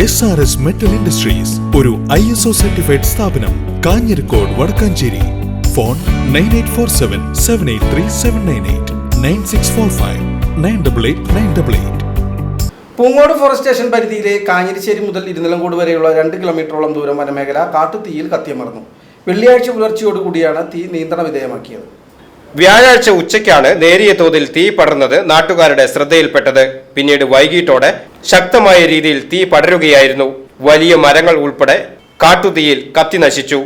S R S metal industries ഒരു I S O certified സ്ഥാപനം Kanjirakode Vadakkanchery. Phone nine eight four seven seven eight three seven nine eight nine six four five nine double eight nine double eight Poongode forest station പരിധിയിലെ കാഞ്ഞിരിശ്ശേരി മുതൽ ഇരുനിലങ്കോട് വരെയുള്ള രണ്ട് കിലോമീറ്ററോളം ദൂരം വനമേഖല കാട്ടുതീയിൽ കത്തിയമർന്നു. വെള്ളിയാഴ്ച പുലർച്ചയോടുകൂടിയാണ് തീ നിയന്ത്രണ വിധേയമാക്കിയത്. വ്യാഴാഴ്ച ഉച്ചയ്ക്കാണ് നേരിയ തോതിൽ തീ പടർന്നത് നാട്ടുകാരുടെ ശ്രദ്ധയിൽപ്പെട്ടത്. പിന്നീട് വൈകിട്ടോടെ ശക്തമായ രീതിയിൽ തീ പടരുകയായിരുന്നു. വലിയ മരങ്ങൾ ഉൾപ്പെടെ കാട്ടുതീയിൽ കത്തി നശിച്ചു.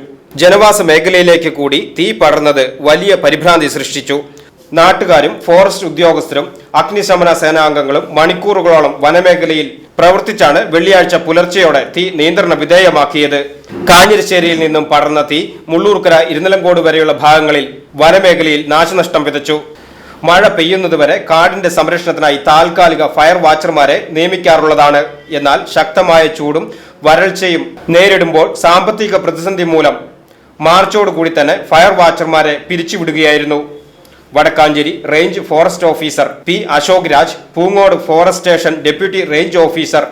ജനവാസ മേഖലയിലേക്ക് കൂടി തീ പടർന്നത് വലിയ പരിഭ്രാന്തി സൃഷ്ടിച്ചു. നാട്ടുകാരും ഫോറസ്റ്റ് ഉദ്യോഗസ്ഥരും അഗ്നിശമന സേനാംഗങ്ങളും മണിക്കൂറുകളോളം വനമേഖലയിൽ പ്രവർത്തിച്ചാണ് വെള്ളിയാഴ്ച പുലർച്ചെയോടെ തീ നിയന്ത്രണ വിധേയമാക്കിയത്. കാഞ്ഞിരശ്ശേരിയിൽ നിന്നും പടർന്ന തീ മുള്ളൂർക്കര ഇരുന്നലങ്കോട് വരെയുള്ള ഭാഗങ്ങളിൽ വനമേഖലയിൽ നാശനഷ്ടം വിതച്ചു. മഴ പെയ്യുന്നതുവരെ കാടിന്റെ സംരക്ഷണത്തിനായി താൽക്കാലിക ഫയർ വാച്ചർമാരെ നിയമിക്കാറുള്ളതാണ്. എന്നാൽ ശക്തമായ ചൂടും വരൾച്ചയും നേരിടുമ്പോൾ സാമ്പത്തിക പ്രതിസന്ധി മൂലം മാർച്ചോടുകൂടി തന്നെ ഫയർ വാച്ചർമാരെ പിരിച്ചുവിടുകയായിരുന്നു. Vadakkanchery range forest officer P Ashok Raj Poongode forest station deputy range officer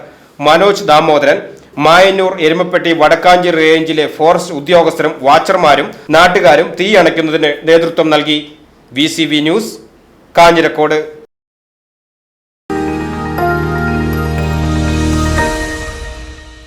Manoj Damodaran Mayannur Erumapetty Vadakkanchi റേഞ്ചിലെ ഫോറസ്റ്റ് ഉദ്യോഗസ്ഥരും വാച്ചർമാരും നാട്ടുകാരും തീ അണയ്ക്കുന്നതിന് നേതൃത്വം നൽകി. V news Kanjirakode.